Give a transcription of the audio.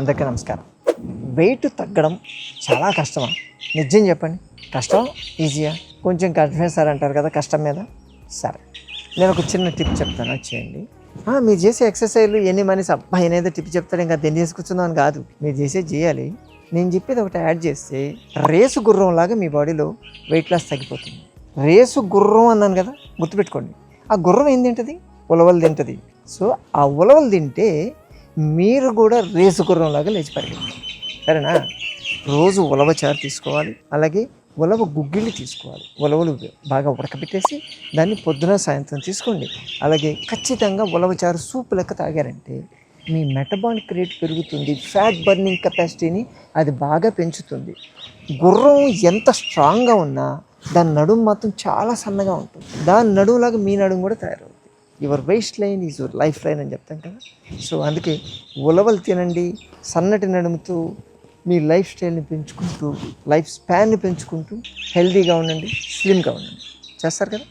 అందరికీ నమస్కారం. వెయిట్ తగ్గడం చాలా కష్టమా? నిజం చెప్పండి. కష్టం? ఈజీయా? కొంచెం కష్టమే సార్ అంటారు కదా కష్టం మీద? సరే. నేను ఒక చిన్న టిప్ చెప్తాను చేయండి. మీరు చేసే ఎక్సర్సైజ్లు ఎన్ని మనిషి అబ్బాయి అనేది టిప్ చెప్తాడు ఇంకా దీన్ని చేసుకొచ్చుందాం అని కాదు. మీరు చేసే చేయాలి. నేను చెప్పేది ఒకటి యాడ్ చేస్తే రేసు గుర్రం లాగా మీ బాడీలో వెయిట్ లాస్ తగ్గిపోతుంది. రేసు గుర్రం అన్నాను కదా గుర్తుపెట్టుకోండి. ఆ గుర్రం ఏం తింటుంది? ఉలవలు తింటుంది. సో ఆ ఉలవలు తింటే మీరు కూడా రేసు గుర్రంలాగా లేచి పరిగెత్తండి. సరేనా? రోజు ఉలవ చారు తీసుకోవాలి అలాగే ఉలవ గుగ్గిళ్ళు తీసుకోవాలి. ఉలవలు బాగా ఉడకబెట్టేసి దాన్ని పొద్దున సాయంత్రం తీసుకోండి. అలాగే ఖచ్చితంగా ఉలవ చారు సూప్ లెక్క తాగారంటే మీ మెటబాలిక్ రేట్ పెరుగుతుంది ఫ్యాట్ బర్నింగ్ కెపాసిటీని అది బాగా పెంచుతుంది. గుర్రం ఎంత స్ట్రాంగ్గా ఉన్నా దాని నడుము మాత్రం చాలా సన్నగా ఉంటుంది. దాని నడుములాగా మీ నడుము కూడా తయారవుతుంది. Your waist line is your life line అని చెప్తాం కదా. సో అందుకే ఉలవలు తినండి సన్నటి నడుముతూ మీ లైఫ్ స్టైల్ని పెంచుకుంటూ లైఫ్ స్పాన్ని పెంచుకుంటూ హెల్దీగా ఉండండి స్లిమ్గా ఉండండి. చేస్తారు కదా?